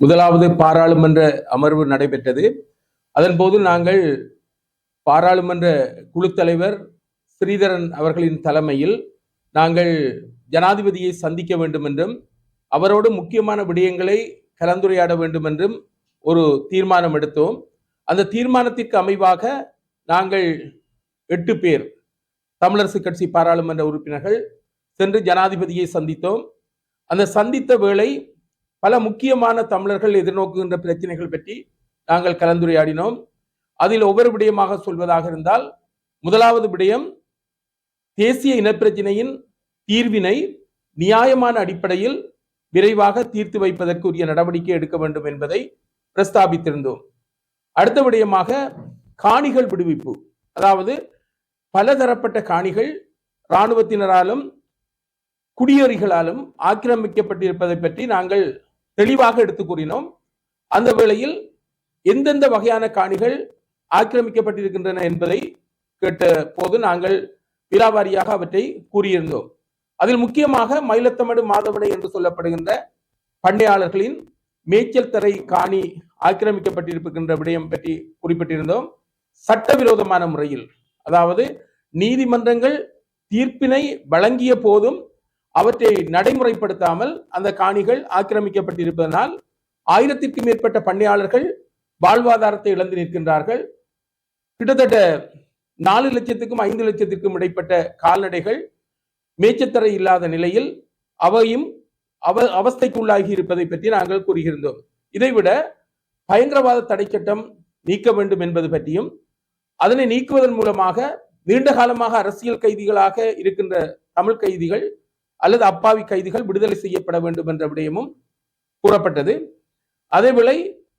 முதலாவது பாராளுமன்ற அமர்வு நடைபெற்றது. அதன் போது நாங்கள் பாராளுமன்ற குழு தலைவர் ஸ்ரீதரன் அவர்களின் தலைமையில் நாங்கள் ஜனாதிபதியை சந்திக்க வேண்டும் என்றும் அவரோடு முக்கியமான விடயங்களை கலந்துரையாட வேண்டும் என்றும் ஒரு தீர்மானம் எடுத்தோம். அந்த தீர்மானத்திற்கு அமைவாக நாங்கள் எட்டு பேர் தமிழரசு கட்சி பாராளுமன்ற உறுப்பினர்கள் சென்று ஜனாதிபதியை சந்தித்தோம். அந்த சந்தித்த வேளை பல முக்கியமான தமிழர்கள் எதிர்நோக்குகின்ற பிரச்சனைகள் பற்றி நாங்கள் கலந்துரையாடினோம். அதில் ஒவ்வொரு விடயமாக சொல்வதாக இருந்தால் முதலாவது விடயம் தேசிய இனப்பிரச்சினையின் தீர்வினை நியாயமான அடிப்படையில் விரைவாக தீர்த்து வைப்பதற்குரிய நடவடிக்கை எடுக்க வேண்டும் என்பதை பிரஸ்தாபித்திருந்தோம். அடுத்த விடயமாக காணிகள் விடுவிப்பு. அதாவது பலதரப்பட்ட காணிகள் இராணுவத்தினராலும் குடியேறிகளாலும் ஆக்கிரமிக்கப்பட்டிருப்பதை பற்றி நாங்கள் தெளிவாக எடுத்து கூறினோம். அந்த வேளையில் எந்தெந்த வகையான காணிகள் ஆக்கிரமிக்கப்பட்டிருக்கின்றன என்பதை கேட்ட போது நாங்கள் விலாவாரியாக அவற்றை கூறியிருந்தோம். அதில் முக்கியமாக மயிலத்தமடு மாதவனை என்று சொல்லப்படுகின்ற பண்ணையாளர்களின் மேய்ச்சல் தரை காணி ஆக்கிரமிக்கப்பட்டிருக்கின்ற விடயம் பற்றி குறிப்பிட்டிருந்தோம். சட்டவிரோதமான முறையில் அதாவது நீதிமன்றங்கள் தீர்ப்பினை வழங்கிய போதும் அவற்றை நடைமுறைப்படுத்தாமல் அந்த காணிகள் ஆக்கிரமிக்கப்பட்டிருப்பதனால் ஆயிரத்திற்கும் மேற்பட்ட பண்ணையாளர்கள் வாழ்வாதாரத்தை இழந்து நிற்கின்றார்கள். கிட்டத்தட்ட நாலு லட்சத்துக்கும் ஐந்து லட்சத்திற்கும் இடைப்பட்ட கால்நடைகள் மேய்ச்சத்தரை இல்லாத நிலையில் அவையும் அவ அவஸ்தைக்குள்ளாகி இருப்பதை பற்றி நாங்கள் கூறுகின்றோம் இதைவிட பயங்கரவாத தடை சட்டம் நீக்க வேண்டும் என்பது பற்றியும் அதனை நீக்குவதன் மூலமாக நீண்ட காலமாக அரசியல் கைதிகளாக இருக்கின்ற தமிழ் கைதிகள் அல்லது அப்பாவி கைதிகள் விடுதலை செய்யப்பட வேண்டும் என்ற விடயமும் கூறப்பட்டது. அதேவேளை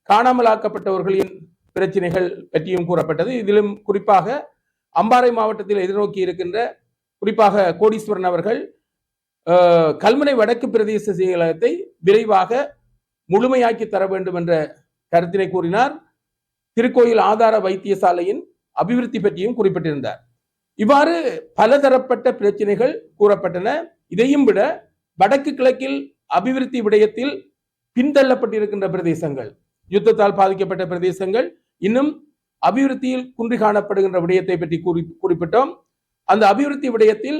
காணாமலாக்கப்பட்டவர்களின் பிரச்சனைகள் பற்றியும் கூறப்பட்டது. இதிலும் குறிப்பாக அம்பாறை மாவட்டத்தில் எதிர்நோக்கி இருக்கின்ற குறிப்பாக கோடீஸ்வரன் அவர்கள் கல்முனை வடக்கு பிரதேச செயலகத்தை விரைவாக முழுமையாக்கி தர வேண்டும் என்ற கருத்தினை கூறினார். திருக்கோயில் ஆதார வைத்தியசாலையின் அபிவிருத்தி பற்றியும் குறிப்பிட்டிருந்தார். இவ்வாறு பலதரப்பட்ட பிரச்சனைகள் கூறப்பட்டன. இதையும் விட வடக்கு கிழக்கில் அபிவிருத்தி விடயத்தில் பின்தள்ளப்பட்டிருக்கின்ற பிரதேசங்கள் யுத்தத்தால் பாதிக்கப்பட்ட பிரதேசங்கள் இன்னும் அபிவிருத்தியில் குன்றி காணப்படுகின்ற விடயத்தை பற்றி கூறி குறிப்பிட்டோம். அந்த அபிவிருத்தி விடயத்தில்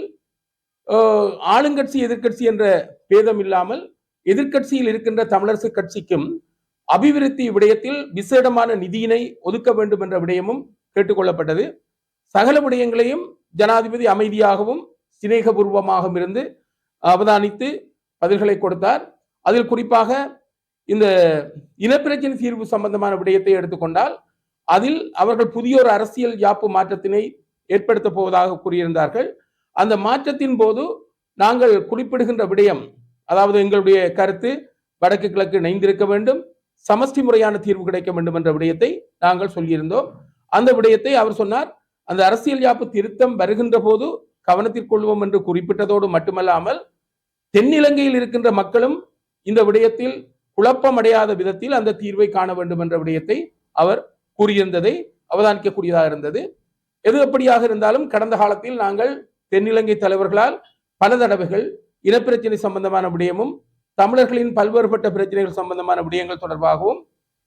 ஆளுங்கட்சி எதிர்க்கட்சி என்ற பேதம் இல்லாமல் எதிர்க்கட்சியில் இருக்கின்ற தமிழரசு கட்சிக்கும் அபிவிருத்தி விடயத்தில் விசேடமான நிதியினை ஒதுக்க வேண்டும் என்ற விடயமும் கேட்டுக்கொள்ளப்பட்டது சகல விடயங்களையும் ஜனாதிபதி அமைதியாகவும் சிநேகபூர்வமாகவும் இருந்து அவதானித்து பதில்களை கொடுத்தார். அதில் குறிப்பாக இந்த இனப்பிரச்சனை தீர்வு சம்பந்தமான விடயத்தை எடுத்துக்கொண்டால் அதில் அவர்கள் புதிய ஒரு அரசியல் யாப்பு மாற்றத்தினை ஏற்படுத்தப் போவதாக கூறியிருந்தார்கள். அந்த மாற்றத்தின் போது நாங்கள் குறிப்பிடுகின்ற விடயம் அதாவது எங்களுடைய கருத்து வடக்கு கிழக்கு இணைந்திருக்க வேண்டும் சமஷ்டி முறையான தீர்வு கிடைக்க வேண்டும் என்ற விடயத்தை நாங்கள் சொல்லியிருந்தோம். அந்த விடயத்தை அவர் சொன்னார். அந்த அரசியல் யாப்பு திருத்தம் வருகின்ற போது கவனத்திற்கொள்வோம் என்று குறிப்பிட்டதோடு மட்டுமல்லாமல் தென்னிலங்கையில் இருக்கின்ற மக்களும் இந்த விடயத்தில் குழப்பமடையாத விதத்தில் அந்த தீர்வை காண வேண்டும் என்ற விடயத்தை அவர் கூறியிருந்ததை அவதானிக்கக்கூடியதாக இருந்தது. எது எப்படியாக இருந்தாலும் கடந்த காலத்தில் நாங்கள் தென்னிலங்கை தலைவர்களால் பல தடவைகள் இனப்பிரச்சனை சம்பந்தமான விடயமும் தமிழர்களின் பல்வேறுபட்ட பிரச்சனைகள் சம்பந்தமான விடயங்கள் தொடர்பாகவும்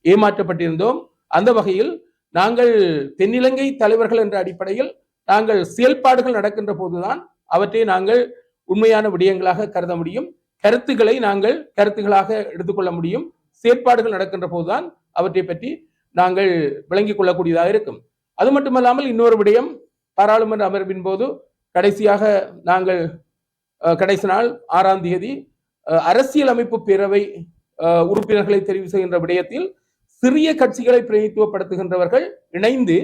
ஏமாற்றப்பட்டிருந்தோம். அந்த வகையில் நாங்கள் தென்னிலங்கை தலைவர்கள் என்ற அடிப்படையில் நாங்கள் செயல்பாடுகள் நடக்கின்ற போதுதான் அவற்றை நாங்கள் உண்மையான விடயங்களாக கருத முடியும். கருத்துக்களை நாங்கள் கருத்துக்களாக எடுத்துக்கொள்ள முடியும். செயற்பாடுகள் நடக்கின்ற போதுதான் அவற்றை பற்றி நாங்கள் விளங்கிக் கொள்ளக்கூடியதாக இருக்கும். அது மட்டுமல்லாமல் இன்னொரு விடயம் பாராளுமன்ற அமர்வின் போது கடைசியாக நாங்கள் கடைசி நாள் ஆறாம் தேதி அரசியலமைப்பு பேரவை உறுப்பினர்களை தெரிவு செய்கின்ற விடயத்தில் சிறிய கட்சிகளை பிரதிநிதித்துவப்படுத்துகின்றவர்கள் இணைந்து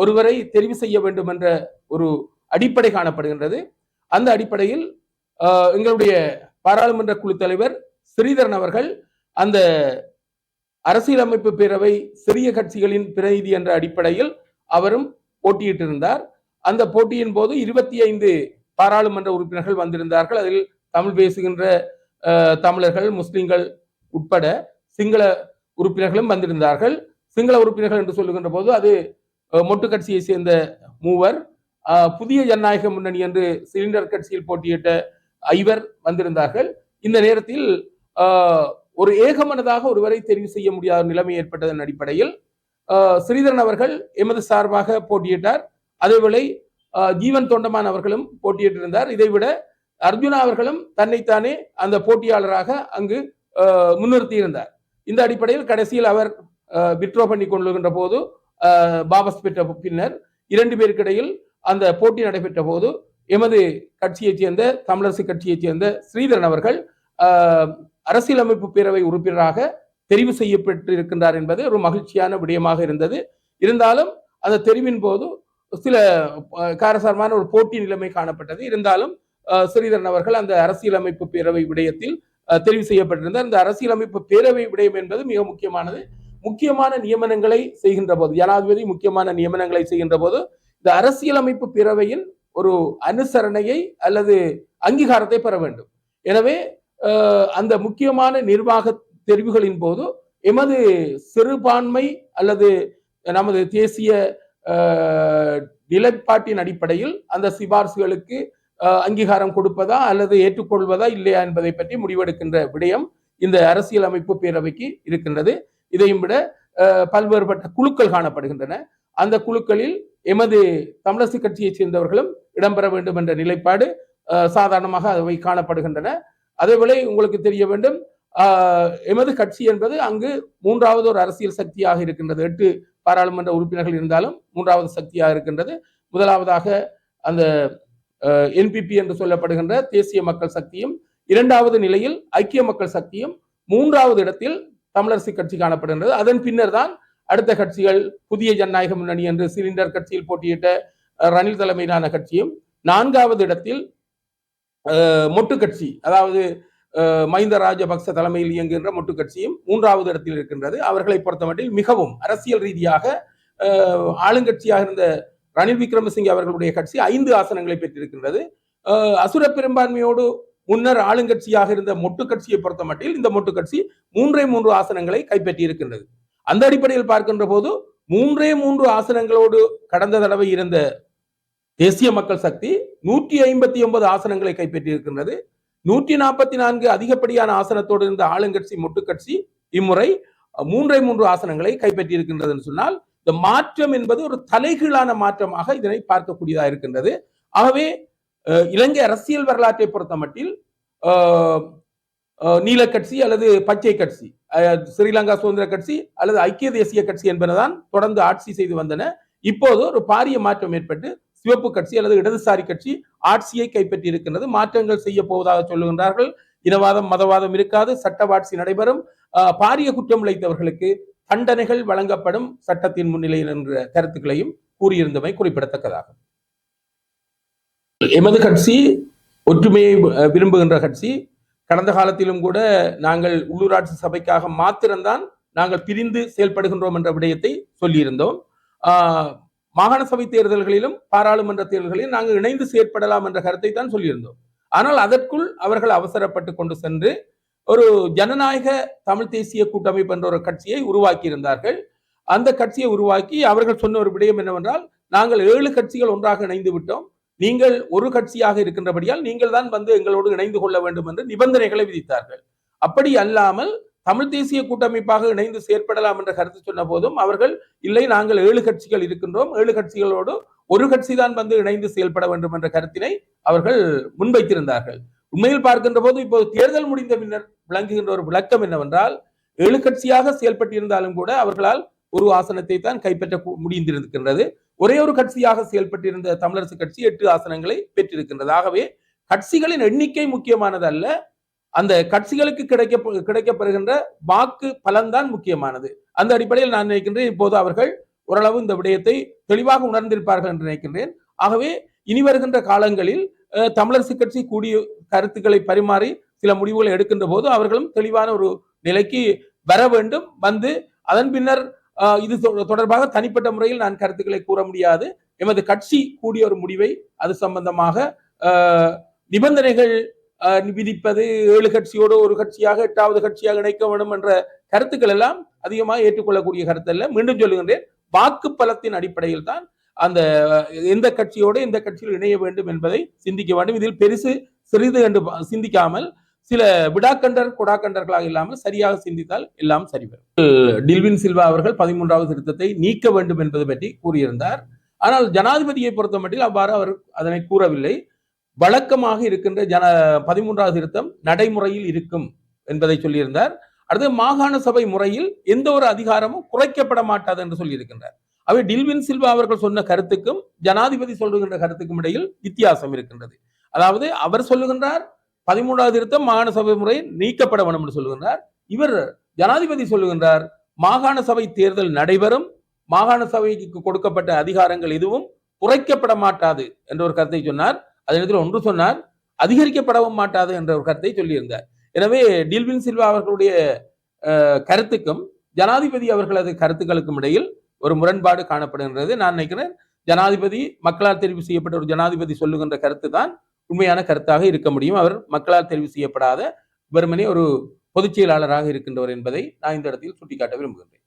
ஒருவரை தெரிவு செய்ய வேண்டும் என்ற ஒரு அடிப்படை காணப்படுகின்றது. அந்த அடிப்படையில் எங்களுடைய பாராளுமன்ற குழு தலைவர் ஸ்ரீதரன் அவர்கள் அந்த அரசியலமைப்பு பேரவை சிறிய கட்சிகளின் பிரதிநிதி என்ற அடிப்படையில் அவரும் போட்டியிட்டிருந்தார். அந்த போட்டியின் போது இருபத்தி ஐந்து பாராளுமன்ற உறுப்பினர்கள் வந்திருந்தார்கள். அதில் தமிழ் பேசுகின்ற தமிழர்கள் முஸ்லிம்கள் உட்பட சிங்கள உறுப்பினர்களும் வந்திருந்தார்கள். சிங்கள உறுப்பினர்கள் என்று சொல்லுகின்ற போது அது மொட்டு கட்சியை சேர்ந்த மூவர் புதிய ஜனநாயக முன்னணி என்று சிலிண்டர் கட்சியில் போட்டியிட்ட ஐவர் வந்திருந்தார்கள். இந்த நேரத்தில் ஒரு ஏகமனதாக ஒருவரை தெரிவு செய்ய முடியாத நிலைமை ஏற்பட்டதன் அடிப்படையில் ஸ்ரீதரன் அவர்கள் எமது சார்பாக போட்டியிட்டார். அதேவேளை ஜீவன் தொண்டமான் அவர்களும் போட்டியிட்டிருந்தார். இதைவிட அர்ஜுனா அவர்களும் தன்னைத்தானே அந்த போட்டியாளராக அங்கு முன்னிறுத்தியிருந்தார். இந்த அடிப்படையில் கடைசியில் அவர் விட்ரோ பண்ணி கொள்ளுகின்ற போது வாபஸ் பெற்ற பின்னர் இரண்டு பேருக்கிடையில் அந்த போட்டி நடைபெற்ற போது எமது கட்சியைச் சேர்ந்த தமிழரசு கட்சியைச் சேர்ந்த ஸ்ரீதரன் அவர்கள் அரசியலமைப்பு பேரவை உறுப்பினராக தெரிவு செய்யப்பட்டிருக்கின்றார் என்பது ஒரு மகிழ்ச்சியான விடயமாக இருந்தது. இருந்தாலும் அந்த தெரிவின் போது சில காரசாரமான ஒரு போட்டி நிலைமை காணப்பட்டது. இருந்தாலும் ஸ்ரீதரன் அவர்கள் அந்த அரசியலமைப்பு பேரவை விடயத்தில் தெரிவு செய்யப்பட்டிருந்தார். இந்த அரசியலமைப்பு பேரவை விடயம் என்பது மிக முக்கியமானது. முக்கியமான நியமனங்களை செய்கின்ற போது ஜனாதிபதி முக்கியமான நியமனங்களை செய்கின்ற போது இந்த அரசியலமைப்பு பேரவையின் ஒரு அனுசரணையை அல்லது அங்கீகாரத்தை பெற வேண்டும். எனவே அந்த முக்கியமான நிர்வாக தெரிவுகளின் போது எமது சிறுபான்மை அல்லது நமது தேசிய நிலைப்பாட்டின் அடிப்படையில் அந்த சிபார்சுகளுக்கு அங்கீகாரம் கொடுப்பதா அல்லது ஏற்றுக்கொள்வதா இல்லையா என்பதை பற்றி முடிவெடுக்கின்ற விடயம் இந்த அரசியலமைப்பு பேரவைக்கு இருக்கின்றது. இதையும் விட பல்வேறுபட்ட குழுக்கள் காணப்படுகின்றன. அந்த குழுக்களில் எமது தமிழரசு கட்சியைச் சேர்ந்தவர்களும் இடம்பெற வேண்டும் என்ற நிலைப்பாடு சாதாரணமாக அவை காணப்படுகின்றன. அதேவேளை உங்களுக்கு தெரிய வேண்டும் எமது கட்சி என்பது அங்கு மூன்றாவது ஒரு அரசியல் சக்தியாக இருக்கின்றது. எட்டு பாராளுமன்ற உறுப்பினர்கள் இருந்தாலும் மூன்றாவது சக்தியாக இருக்கின்றது. முதலாவதாக அந்த என்பிபி என்று சொல்லப்படுகின்ற தேசிய மக்கள் சக்தியும் இரண்டாவது நிலையில் ஐக்கிய மக்கள் சக்தியும் மூன்றாவது இடத்தில் தமிழரசு கட்சி காணப்படுகின்றது. அதன் பின்னர் தான் அடுத்த கட்சிகள் புதிய ஜனநாயக முன்னணி என்று சிலிண்டர் கட்சியில் போட்டியிட்ட ரணில் தலைமையிலான கட்சியும் நான்காவது இடத்தில் மொட்டு கட்சி அதாவது மஹிந்த ராஜபக்ச தலைமையில் இயங்குகின்ற மொட்டு கட்சியும் மூன்றாவது இடத்தில் இருக்கின்றது. அவர்களை பொறுத்தமட்டில் மிகவும் அரசியல் ரீதியாக ஆளுங்கட்சியாக இருந்த ரணில் விக்ரமசிங்கே அவர்களுடைய கட்சி ஐந்து ஆசனங்களை பெற்றிருக்கின்றது. அசுர பெரும்பான்மையோடு முன்னர் ஆளுங்கட்சியாக இருந்த மொட்டு கட்சியை பொறுத்தமட்டில் இந்த மொட்டு கட்சி மூன்றே மூன்று ஆசனங்களை கைப்பற்றி இருக்கின்றது அந்த அடிப்படையில் பார்க்கின்ற போது மூன்றே மூன்று ஆசனங்களோடு கடந்த தடவை இருந்த தேசிய மக்கள் சக்தி நூற்றி ஐம்பத்தி ஒன்பது ஆசனங்களை கைப்பற்றி இருக்கின்றது நூற்றி நாற்பத்தி நான்கு அதிகப்படியான ஆசனத்தோடு இருந்த ஆளுங்கட்சி மொட்டு கட்சி இம்முறை மூன்றே மூன்று ஆசனங்களை கைப்பற்றி இருக்கின்றது என்று சொன்னால் இந்த மாற்றம் என்பது ஒரு தலைகீழான மாற்றமாக இதனை பார்க்கக்கூடியதாக இருக்கின்றது. ஆகவே இலங்கை அரசியல் வரலாற்றை பொறுத்தமட்டில் மட்டில் நீல கட்சி அல்லது பச்சை கட்சி ஸ்ரீலங்கா சுதந்திர கட்சி அல்லது ஐக்கிய தேசிய கட்சி என்பனதான் தொடர்ந்து ஆட்சி செய்து வந்தன. இப்போது ஒரு பாரிய மாற்றம் ஏற்பட்டு சிவப்பு கட்சி அல்லது இடதுசாரி கட்சி ஆட்சியை கைப்பற்றி இருக்கின்றது. மாற்றங்கள் செய்ய போவதாக சொல்லுகின்றார்கள். இனவாதம் மதவாதம் இருக்காது. சட்டவாட்சி நடைபெறும். பாரிய குற்றம் இழைத்தவர்களுக்கு தண்டனைகள் வழங்கப்படும் சட்டத்தின் முன்னிலையில் என்ற கருத்துக்களையும் கூறியிருந்தமை குறிப்பிடத்தக்கதாகும். எமது கட்சி ஒற்றுமையை விரும்புகின்ற கட்சி கடந்த காலத்திலும் கூட நாங்கள் உள்ளூராட்சி சபைக்காக மாத்திரம்தான் நாங்கள் பிரிந்து செயல்படுகின்றோம் என்ற விடயத்தை சொல்லியிருந்தோம். மாகாண சபை தேர்தல்களிலும் பாராளுமன்ற தேர்தல்களிலும் நாங்கள் இணைந்து செயற்படலாம் என்ற கருத்தை தான் சொல்லியிருந்தோம். ஆனால் அதற்குள் அவர்கள் அவசரப்பட்டு கொண்டு சென்று ஒரு ஜனநாயக தமிழ் தேசிய கூட்டமைப்பு என்ற ஒரு கட்சியை உருவாக்கி இருந்தார்கள் அந்த கட்சியை உருவாக்கி அவர்கள் சொன்ன ஒரு விடயம் என்னவென்றால் நாங்கள் ஏழு கட்சிகள் ஒன்றாக இணைந்து விட்டோம். நீங்கள் ஒரு கட்சியாக இருக்கின்றபடியால் நீங்கள் தான் வந்து எங்களோடு இணைந்து கொள்ள வேண்டும் என்று நிபந்தனைகளை விதித்தார்கள். அப்படி அல்லாமல் தமிழ் தேசிய கூட்டமைப்பாக இணைந்து செயற்படலாம் என்ற கருத்து சொன்ன போதும் அவர்கள் இல்லை நாங்கள் ஏழு கட்சிகள் இருக்கின்றோம் ஏழு கட்சிகளோடு ஒரு கட்சி தான் வந்து இணைந்து செயல்பட வேண்டும் என்ற கருத்தினை அவர்கள் முன்வைத்திருந்தார்கள். உண்மையில் பார்க்கின்ற போது இப்போது தேர்தல் முடிந்த பின்னர் விளங்குகின்ற ஒரு விளக்கம் என்னவென்றால் ஏழு கட்சியாக செயல்பட்டிருந்தாலும் கூட அவர்களால் ஒரு ஆசனத்தை தான் கைப்பற்ற முடிந்திருக்கின்றது. ஒரே ஒரு கட்சியாக செயல்பட்டிருந்த தமிழரசு கட்சி எட்டு ஆசனங்களை பெற்றிருக்கின்றது. ஆகவே கட்சிகளின் எண்ணிக்கை முக்கியமானது அல்ல அந்த கட்சிகளுக்கு கிடைக்க கிடைக்கப்பெறுகின்ற வாக்கு பலன்தான் முக்கியமானது. அந்த அடிப்படையில் நான் நினைக்கின்றேன் இப்போது அவர்கள் ஓரளவு இந்த விடயத்தை தெளிவாக உணர்ந்திருப்பார்கள் என்று நினைக்கின்றேன். ஆகவே இனி வருகின்ற காலங்களில் தமிழரசு கட்சி கூடிய கருத்துக்களை பரிமாறி சில முடிவுகளை எடுக்கின்ற போது அவர்களும் தெளிவான ஒரு நிலைக்கு வர வேண்டும். வந்து அதன் பின்னர் இது தொ- தொடர்பாக தனிப்பட்ட முறையில் நான் கருத்துக்களை கூற முடியாது. எமது கட்சி கூடிய ஒரு முடிவை அது சம்பந்தமாக நிபந்தனைகள் விதிப்பது ஏழு கட்சியோடு ஒரு கட்சியாக எட்டாவது கட்சியாக இணைக்க வேண்டும் என்ற கருத்துக்கள் எல்லாம் அதிகமாக ஏற்றுக்கொள்ளக்கூடிய கருத்து அல்ல. மீண்டும் சொல்லுகின்றேன் வாக்கு பலத்தின் அடிப்படையில் தான் அந்த எந்த கட்சியோடு எந்த கட்சியில் இணைய வேண்டும் என்பதை சிந்திக்க வேண்டும். இதில் பெருசு சிறிது என்று சிந்திக்காமல் சில விடாக்கண்டர் கொடாக்கண்டர்களாக இல்லாமல் சரியாக சிந்தித்தால் எல்லாம் சரிவரும் டில்வின் சில்வா அவர்கள் பதிமூன்றாவது திருத்தத்தை நீக்க வேண்டும் என்பது பற்றி கூறியிருந்தார். ஆனால் ஜனாதிபதியை பொறுத்தமட்டில் அவ்வாறு அவர் அதனை கூறவில்லை. வழக்கமாக இருக்கின்ற ஜன பதிமூன்றாவது திருத்தம் நடைமுறையில் இருக்கும் என்பதை சொல்லியிருந்தார். அடுத்து மாகாண சபை முறையில் எந்த ஒரு அதிகாரமும் குறைக்கப்பட மாட்டாது என்று சொல்லியிருக்கின்றார். அவை டில்வின் சில்வா அவர்கள் சொன்ன கருத்துக்கும் ஜனாதிபதி சொல்லுகின்ற கருத்துக்கும் இடையில் வித்தியாசம் இருக்கின்றது. அதாவது அவர் சொல்லுகின்றார் பதிமூன்றாவது திருத்தம் மாகாண சபை முறை நீக்கப்பட வேண்டும் என்று சொல்லுகின்றார். இவர் ஜனாதிபதி சொல்லுகின்றார் மாகாண சபை தேர்தல் நடைபெறும் மாகாண சபைக்கு கொடுக்கப்பட்ட அதிகாரங்கள் எதுவும் குறைக்கப்பட மாட்டாது என்ற ஒரு கருத்தை சொன்னார். அதே நேரத்தில் ஒன்று சொன்னார் அதிகரிக்கப்படவும் மாட்டாது என்ற ஒரு கருத்தை சொல்லியிருந்தார். எனவே டில்வின் சில்வா அவர்களுடைய கருத்துக்கும் ஜனாதிபதி அவர்களது கருத்துக்களுக்கும் இடையில் ஒரு முரண்பாடு காணப்படுகின்றது. நான் நினைக்கிறேன் ஜனாதிபதி மக்களால் தெரிவு செய்யப்பட்ட ஒரு ஜனாதிபதி சொல்லுகின்ற கருத்து தான் உண்மையான கருத்தாக இருக்க முடியும். அவர் மக்களால் தெரிவு செய்யப்படாத வெறுமனே ஒரு பொதுச் செயலாளராக இருக்கின்றவர் என்பதை நான் இந்த இடத்தில் சுட்டிக்காட்ட விரும்புகின்றேன்.